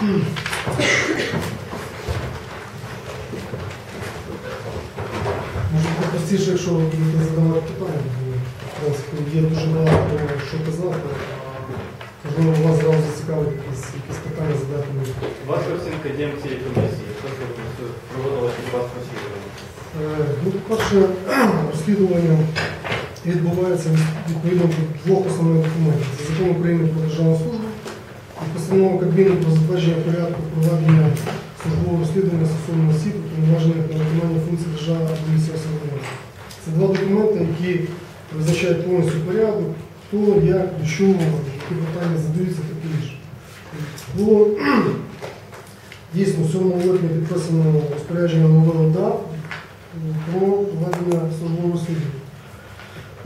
Може простіше, якщо ви будете задавати питання. В принципі, є дуже багато що казати. Можливо, вас зразу зацікавить якісь, якісь питання задати мені. Ваша оцінка діям цієї комісії, що проводилося під вас розслідування? Е, Ну, по-перше, розслідування відбувається відповідно до двох основних документів. Це закон України про державну службу і постанова Кабміну про затвердження порядку проведення службового розслідування стосовно осіб, уповноважених на виконання функцій держави місцевого самоврядування. Це два документи, які визначають повністю порядок, хто, як, до чого, які питання задаються, таке інше. Було дійсно 7 липня підписано розпорядження нового ОДА про проведення службового розслідування.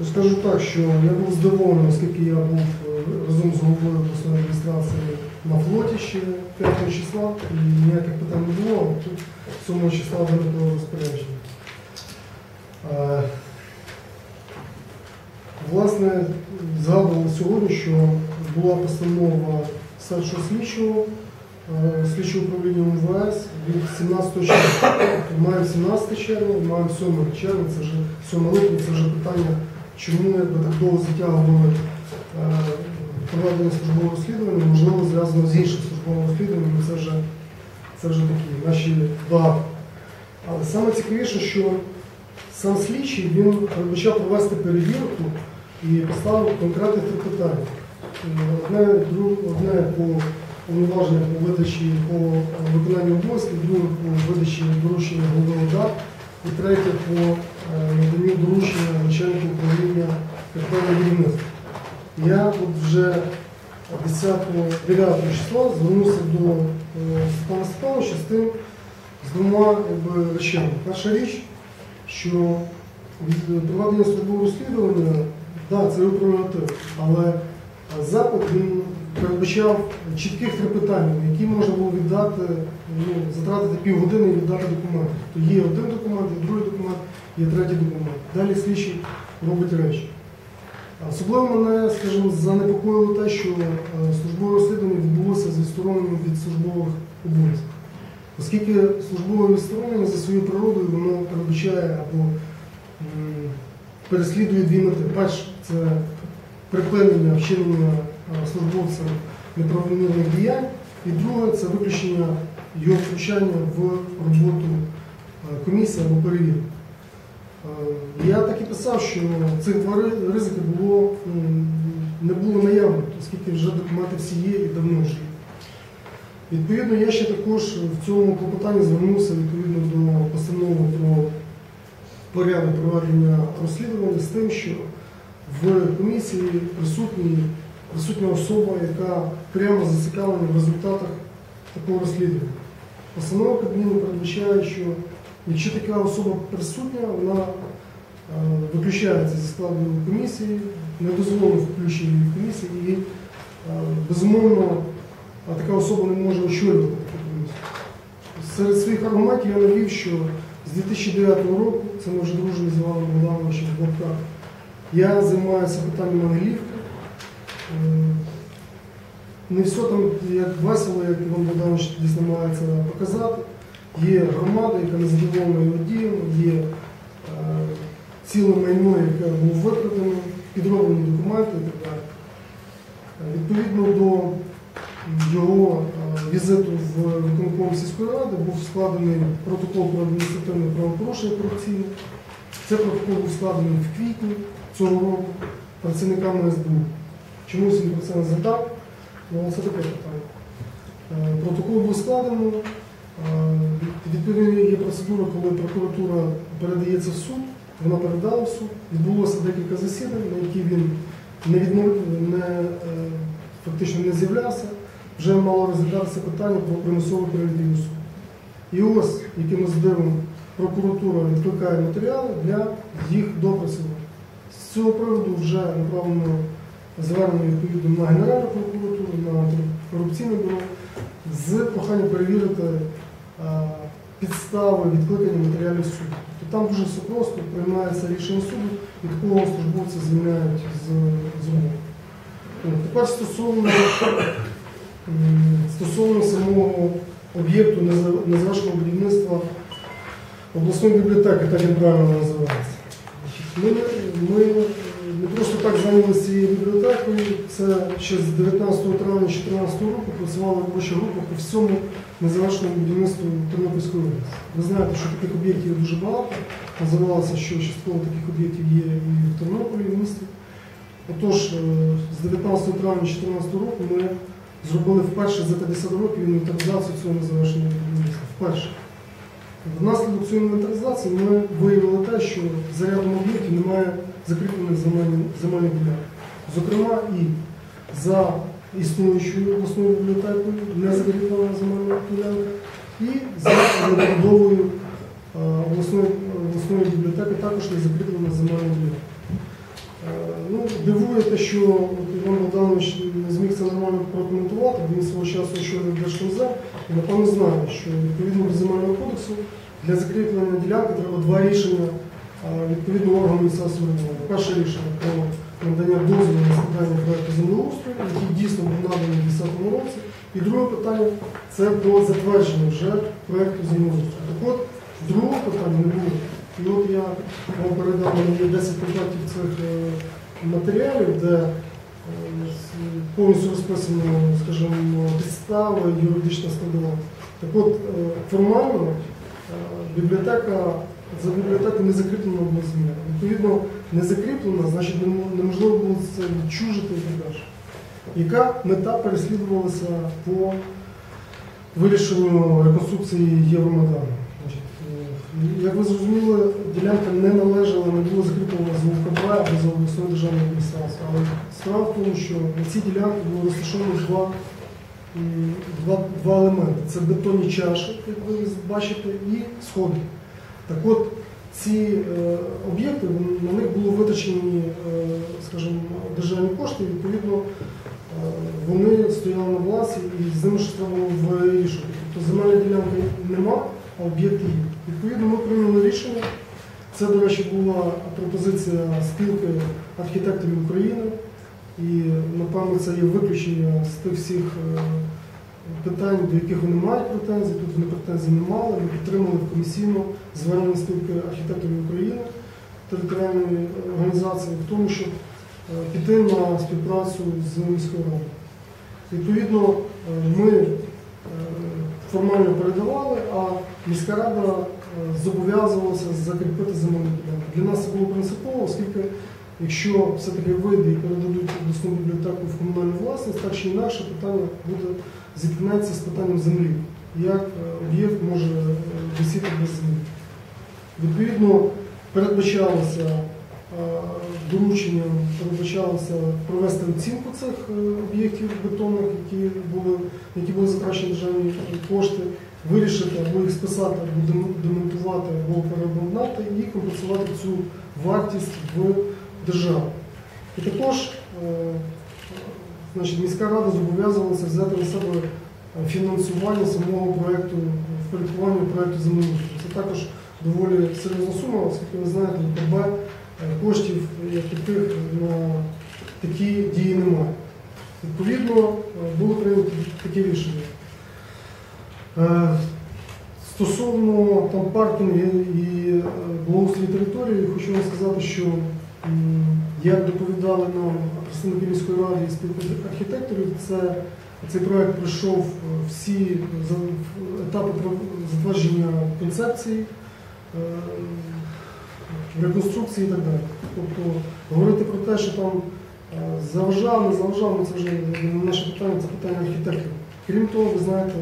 Скажу так, що я був здивований, оскільки я був е, разом з головою обласної адміністрації на флоті ще 5 числа, і ніяких питань не було, тут 7 числа виникло розпорядження. Е, Власне, згадували сьогодні, що була постанова старшого слідчого, е, слідчого управління МВС від 17 червня. Маємо 17 червня, маємо 7 червня, це вже 7 липня, це вже питання, чому якби так довго затягували е, проведення службового розслідування, можливо, зв'язано з іншим службовим розслідуванням, це вже, це вже такі наші догадки. Але саме цікавіше, що сам слідчий він передбачав провести перевірку і поставив конкретних три питання. Одне, друг- одне по повноваженням по видачі по виконанню обов'язків, друге по видачі доручення голови ОДА і третє по е, наданню доручення начальнику управління КП будівництва. Я от вже 10 9 числа звернувся до е, Степана Степановича з тим, з двома речами. Перша річ, що проведення службового розслідування, да, це його прерогатив, але запит він передбачав чітких три питання, які можна було віддати, ну, затратити півгодини і віддати документи. То є один документ, є другий документ, є третій документ. Далі слідчий робить речі. Особливо мене, скажімо, занепокоїло те, що е, службове розслідування відбулося з відстороненням від службових обов'язків. Оскільки службове відсторонення за своєю природою воно передбачає або переслідує дві мети. Перше це припинення вчинення службовцем неправомірних діянь, і друге це виключення його втручання в роботу е, комісії або перевірки. Е, Я так і писав, що цих два ризики було, не було наявно, оскільки вже документи всі є і давно вже є. Відповідно, я ще також в цьому клопотанні звернувся відповідно до постанови про порядок проведення розслідування з тим, що в комісії присутні, присутня особа, яка прямо зацікавлена в результатах такого розслідування. Постанова Кабміну передбачає, що якщо така особа присутня, вона е, виключається зі складу комісії, не дозволено включення її в комісії і е, безумовно така особа не може очолювати комісію. Серед своїх аргументів я навів, що з 2009 року, це ми вже дружимо з Іваном Богдановичем в я займаюся питаннями Ангелівки. Е, Не все там як весело, як Іван Богданович десь намагається показати. Є громада, яка не задоволена його діями, є е, ціле майно, яке було викрадено, підроблені документи і так далі. Е, Відповідно до його е, візиту в виконком сільської ради був складений протокол про адміністративне правопорушення корупційне. Цей протокол був складений в квітні цього року працівниками СБУ. Чомусь він про це не згадав, але це таке питання. Е, Протокол був складено. е, Відповідно є процедура, коли прокуратура передається в суд, вона передала в суд. Відбулося декілька засідань, на які він не, відмов... не е, фактично не з'являвся вже мало розглядатися питання про примусове переведення в суд. І ось, якимось дивом, прокуратура відкликає матеріали для їх допрацювання. З цього приводу вже направлено звернення відповідно на Генеральну прокуратуру, на антикорупційне бюро з проханням перевірити підстави відкликання матеріалів суду. Тобто там дуже все просто приймається рішення суду, і такого службовця звільняють з, з умови. Тепер стосовно стосовно самого об'єкту неза- незавершеного будівництва обласної бібліотеки, так він правильно називається. Ми, ми не просто так зайнялися цією бібліотекою. Це ще з 19 травня 2014 року працювала робоча група по всьому незавершеному будівництву Тернопільської області. Ви знаєте, що таких об'єктів дуже багато. Називалося, що частково таких об'єктів є і в Тернополі, і в місті. Отож, е, з 19 травня 2014 року ми зробили вперше за 50 років інвентаризацію цього незавершеного будівництва. Вперше. Внаслідок цієї інвентаризації ми виявили те, що за рядом об'єктів немає закріплених земельних ділянок. Зокрема, і за існуючою обласною бібліотекою не закріплена земельна ділянка, і за забудовою е, обласної, обласної бібліотеки також не закріплена земельна ділянка. Е, Ну, дивує те, що Іван Богданович не зміг це нормально прокоментувати, він свого часу очолював Держкомзем і напевно знає, що відповідно до земельного кодексу для закріплення ділянки треба два рішення органу місцевого самоврядування. Перше рішення про надання дозволу на складання проекту землеустрою, який дійсно був наданий у 2010 році. І друге питання це про затвердження вже проекту землеустрою. Так от, другого питання не було. І от я вам передав мені 10 контактів цих е, матеріалів, де е, повністю розписано, скажімо, підстави, юридична складова. Так от, е, формально бібліотека, за бібліотекою не закріплена земля. Відповідно, не закріплена, значить неможливо було це відчужити і так далі. Яка мета переслідувалася по вирішенню реконструкції Євромайдану? Е, Як ви зрозуміли, ділянка не належала, не була закріплена з УКП або за обласною державною адміністрацією. Але справа в тому, що на цій ділянці було розташовано два, два, два елементи. Це бетонні чаші, як ви бачите, і сходи. Так от, ці е, об'єкти, на них було витрачені, е, скажімо, державні кошти, відповідно е, вони стояли на власі і з ними ж треба було вирішувати. Тобто земельної ділянки нема, а об'єкт є. Відповідно, ми прийняли рішення. Це, до речі, була пропозиція спілки архітекторів України. І, напевно, це є виключення з тих всіх е, питань, до яких вони мають претензії. Тут вони претензій не мали. Ми підтримали в комісійно звернення спілки архітекторів України територіальної організації в тому, щоб е, піти на співпрацю з міською радою. Відповідно, е, ми е, формально передавали, а міська рада е, зобов'язувалася закріпити земельну ділянку. Для нас це було принципово, оскільки якщо все-таки вийде і передадуть обласну бібліотеку в комунальну власність, так чи інакше питання буде зіткнеться з питанням землі. Як е, об'єкт може е, висіти без землі. Відповідно, передбачалося е, дорученням, передбачалося провести оцінку цих об'єктів бетонних, які були, які були затрачені державні кошти, вирішити або їх списати, або демонтувати, або переобладнати і компенсувати цю вартість в державу. І також е, значить, міська рада зобов'язувалася взяти на себе е, фінансування самого проєкту, впорядкування проєкту землеустрою. Це також доволі серйозна сума, оскільки ви знаєте, КБ е, коштів як таких на такі дії немає. Відповідно, було прийнято таке рішення. Стосовно там паркінгів і благоустрій території, хочу вам сказати, що як доповідали нам представники міської ради і спілки архітекторів, це цей проект пройшов е, всі етапи затвердження концепції, е, реконструкції і так далі. Тобто говорити про те, що там е, заважав, ну, це вже не наше питання, це питання архітекторів. Крім того, ви знаєте,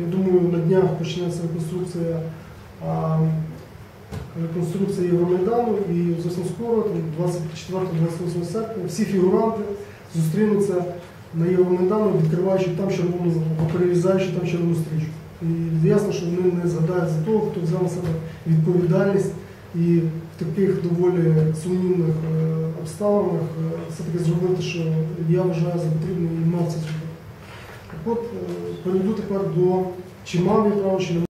я думаю, на днях почнеться реконструкція, а, реконструкція Євромайдану і зовсім скоро, 24-28 серпня, всі фігуранти зустрінуться на Євромайдану, відкриваючи там червону перерізаючи там червону стрічку. І ясно, що вони не згадають за того, хто взяв на себе відповідальність і в таких доволі сумнівних е, обставинах е, все-таки зробити, що я вважаю за потрібне і мав це зробити. Так от, е, перейду тепер до чи мав я право, чи не